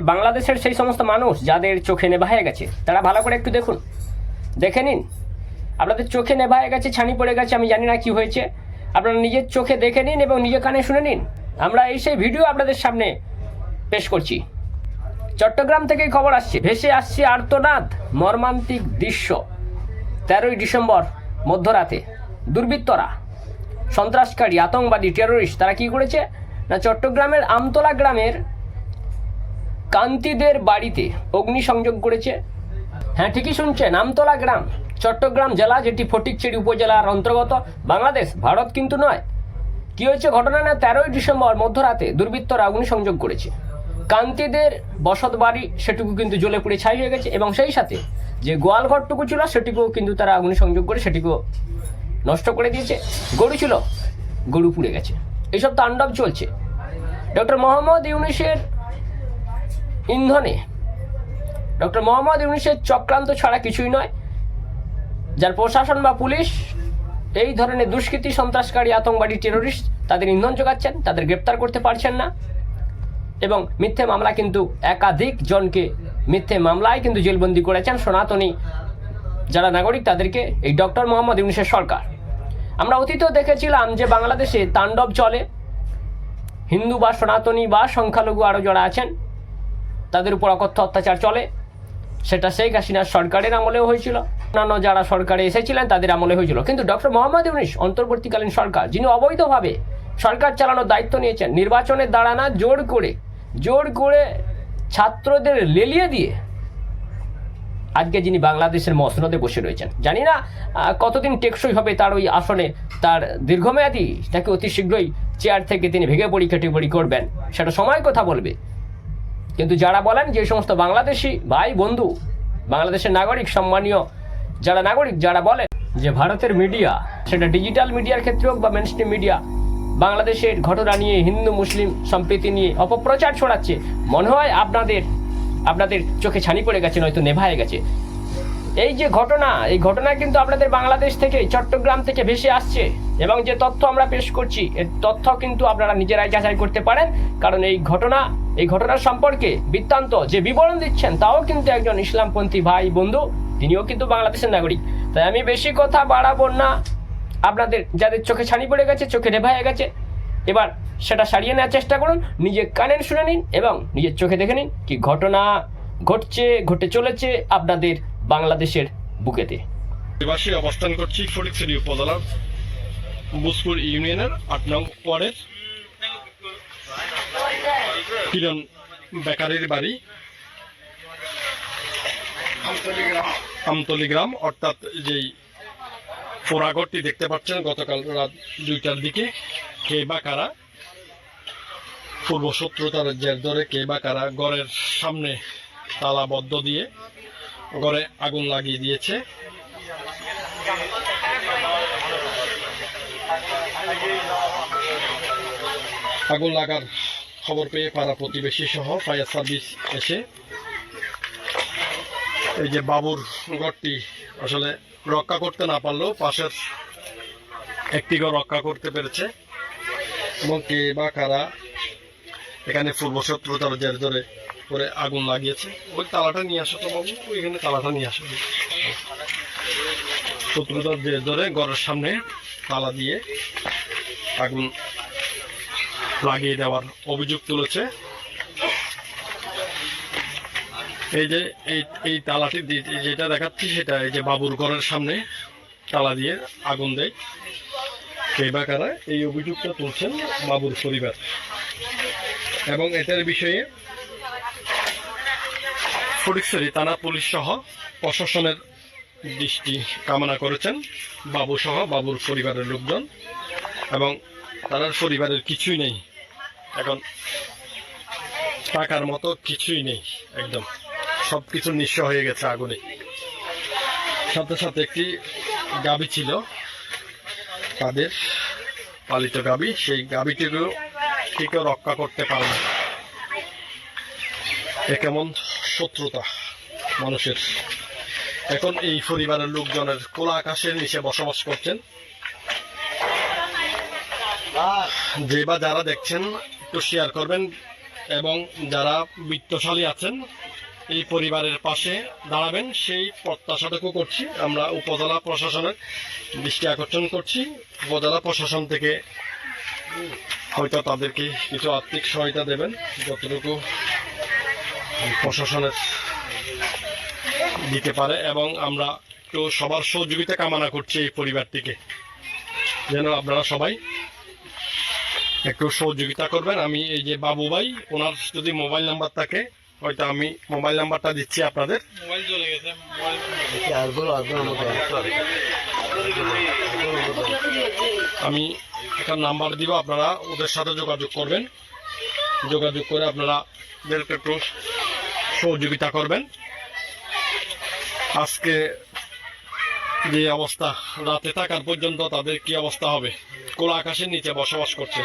বাংলাদেশের সেই সমস্ত মানুষ যাদের চোখে নেভা হয়ে গেছে, তারা ভালো করে একটু দেখুন। দেখে নিন। আপনাদের চোখে নেভা হয়ে গেছে, ছানি পড়ে গেছে, আমি জানি না কি হয়েছে। আপনারা নিজের চোখে দেখে নিন এবং নিজের কানে শুনে নিন। আমরা এই সেই ভিডিও আপনাদের সামনে পেশ করছি। চট্টগ্রাম থেকেই খবর আসছে। ভেসে আসছে আর্তনাদ, মর্মান্তিক দৃশ্য। তেরোই ডিসেম্বর, মধ্যরাতে। দুর্বৃত্তরা, সন্ত্রাসকারী, আতঙ্কবাদী টেরোরিস্ট তারা কি করেছে? না চট্টগ্রামের আমতলা গ্রামের কান্তিদের বাড়িতে অগ্নিসংযোগ করেছে। হ্যাঁ ঠিকই শুনছেন, আমতলা গ্রাম, চট্টগ্রাম জেলা, যেটি ফটিকছড়ি উপজেলার অন্তর্গত। বাংলাদেশ, ভারত কিন্তু নয়। কি হয়েছে ঘটনা না? তেরোই ডিসেম্বর মধ্যরাতে দুর্বৃত্তরা অগ্নিসংযোগ করেছে। কান্তিদের বসত বাড়ি, সেটুকু কিন্তু জ্বলে পুড়ে ছাই হয়ে গেছে এবং সেই সাথে যে গোয়াল ঘরটুকু ছিল, সেটিকেও কিন্তু তারা অগ্নিসংযোগ করে, সেটিকেও নষ্ট করে দিয়েছে। গরু ছিল, গরু পুড়ে গেছে। এইসব তাণ্ডব চলছে। ডক্টর মোহাম্মদ ইউনিসের ইন্ধনে। ডক্টর মোহাম্মদ ইউনিসের চক্রান্ত ছাড়া কিছুই নয়। যার প্রশাসন বা পুলিশ এই ধরনের দুষ্কৃতী, সন্ত্রাসকারী, আতঙ্কবাদী টেরোরিস্ট তাদের ইন্ধন যোগাচ্ছেন, তাদের গ্রেপ্তার করতে পারছেন না। এবং মিথ্যে মামলা কিন্তু একাধিক জনকে মিথ্যে মামলায় কিন্তু জেলবন্দি করেছেন সনাতনী যারা নাগরিক তাদেরকে এই ডক্টর মোহাম্মদ ইউনিসের সরকার। আমরা অতীতেও দেখেছিলাম যে বাংলাদেশে তাণ্ডব চলে। হিন্দু বা সনাতনী বা সংখ্যালঘু আরও যারা আছেন তাদের উপর অকথ্য অত্যাচার চলে। সেটা শেখ হাসিনার সরকারের আমলেও হয়েছিল। অন্যান্য যারা সরকারে এসেছিলেন, তাদের আমলে হয়েছিল। কিন্তু ডক্টর মোহাম্মদ ইউনিস অন্তর্বর্তীকালীন সরকার, যিনি অবৈধভাবে সরকার চালানোর দায়িত্ব নিয়েছেন, নির্বাচনের দাঁড়ানা জোর করে জোর করে ছাত্রদের লেলিয়ে দিয়ে আজকে যিনি বাংলাদেশের মসনদে বসে রয়েছেন। জানি না কতদিন টেকসই হবে তার ওই আসনে, তার দীর্ঘমেয়াদী তাকে অতি শীঘ্রই চেয়ার থেকে তিনি ভেঙে পড়ি কেটে পড়ি করবেন, সেটা সময় কথা বলবে। কিন্তু যারা বলেন যে সমস্ত বাংলাদেশি ভাই, বন্ধু, বাংলাদেশের নাগরিক, সম্মানীয় যারা নাগরিক, যারা বলেন যে ভারতের মিডিয়া, সেটা ডিজিটাল মিডিয়ার ক্ষেত্রে হোক বা মেনস্ট্রিম মিডিয়া, বাংলাদেশের ঘটনা নিয়ে, হিন্দু, মুসলিম সম্প্রীতি নিয়ে অপপ্রচার ছড়াচ্ছে, মনে হয় আপনাদের আপনাদের চোখে ছানি পড়ে গেছে, নয়তো নেভায়ে গেছে। এই যে ঘটনা, এই ঘটনা কিন্তু আপনাদের বাংলাদেশ থেকে, চট্টগ্রাম থেকে ভেসে আসছে। এবং যে তথ্য আমরা পেশ করছি, এর তথ্য কিন্তু আপনারা নিজেরাই যাচাই করতে পারেন। কারণ এই ঘটনা, এই ঘটনার সম্পর্কে বৃত্তান্ত যে বিবরণ দিচ্ছেন, তাও কিন্তু একজন ইসলামপন্থী ভাই বন্ধু, তিনিও কিন্তু বাংলাদেশের নাগরিক। তাই আমি বেশি কথা বাড়াবো না। আপনাদের যাদের চোখে ছানি পড়ে গেছে, চোখে নেভায়ে গেছে, এবার সেটা সারিয়ে নেওয়ার চেষ্টা করুন। নিজে কানে শুনে নিন এবং নিজের চোখে দেখে নিন কি ঘটনা ঘটছে, ঘটে চলেছে আপনাদের বাংলাদেশের বুকেতে। নিবাসী অবস্থান করছি ফটিকছড়ি উপজেলার বুসপুর ইউনিয়নের আট নং ওয়ার্ডের। কিরণ বেকারির বাড়ি। আমতলি গ্রাম, অর্থাৎ যেই পোড়াঘরটি দেখতে পাচ্ছেন, গতকাল রাত দুইটার দিকে, কে বা কারা? পূর্ব শত্রুতার জের ধরে কে বা কারা ঘরের সামনে তালাবদ্ধ দিয়ে ঘরে আগুন লাগিয়ে দিয়েছে। আগুন লাগার খবর পেয়ে পাড়া প্রতিবেশী সহ ফায়ার সার্ভিস এসে এই যে বাবুর ঘরটি আসলে রক্ষা করতে না পারলেও পাশের একটি ঘর রক্ষা করতে পেরেছে। এবং কে বা কারা এখানে পূর্ব শত্রুতার জের ধরে করে আগুন লাগিয়েছে। ওই তালাটা নিয়ে আসো তো বাবু, ওইখানে তালাটা নিয়ে আসো। শত্রুতার জের ধরে ঘরের সামনে তালা দিয়ে আগুন লাগিয়ে দেওয়ার অভিযোগ তুলেছে। এই যে, এই এই তালাটি যেটা দেখাচ্ছি সেটা এই যে বাবুর ঘরের সামনে তালা দিয়ে আগুন দেয়। কে বা কারা এই অভিযোগটা তুলছেন বাবুর পরিবার। এবং এটার বিষয়ে ফটিকছড়ি থানা পুলিশ সহ প্রশাসনের দৃষ্টি কামনা করেছেন, বাবু সহ, বাবুর পরিবারের লোকজন, এবং তার পরিবারের কিছুই নেই। এখন টাকার মতো কিছুই নেই, একদম। সব কিছু নিঃস্ব হয়ে গেছে আগুনে। সাথে সাথে একটি গাবি ছিল, তাদের পালিত গাবি। সেই গাবিটিকেও কেউ রক্ষা করতে পারে না। এ কেমন শত্রুতা মানুষের। এখন এই পরিবারের লোকজনের খোলা আকাশের নিচে বসবাস করছেন। যে বা যারা দেখছেন, একটু শেয়ার করবেন এবং যারা বিত্তশালী আছেন, এই পরিবারের পাশে দাঁড়াবেন। সেই প্রত্যাশাটুকু করছি। আমরা উপজেলা প্রশাসনের দৃষ্টি আকর্ষণ করছি। উপজেলা প্রশাসন থেকে হয়তো তাদেরকে কিছু আর্থিক সহায়তা দেবেন। যতটুকু প্রশাসনের দিতে পারে এবং আমরা একটু সবার সহযোগিতা কামনা করছি এই পরিবারটিকে। যেন আপনারা সবাই একটু সহযোগিতা করবেন। আমি এই যে বাবু ভাই ওনার যদি মোবাইল নাম্বার থাকে হয়তো আমি মোবাইল নাম্বারটা দিচ্ছি আপনাদের। আমি একটা নাম্বার দিব আপনারা ওদের সাথে যোগাযোগ করবেন। যোগাযোগ করে আপনারা ওদেরকে একটু সহযোগিতা করবেন। আজকে যে অবস্থা, রাতে থাকার পর্যন্ত তাদের কি অবস্থা হবে? কোলা আকাশের নিচে বসবাস করছে?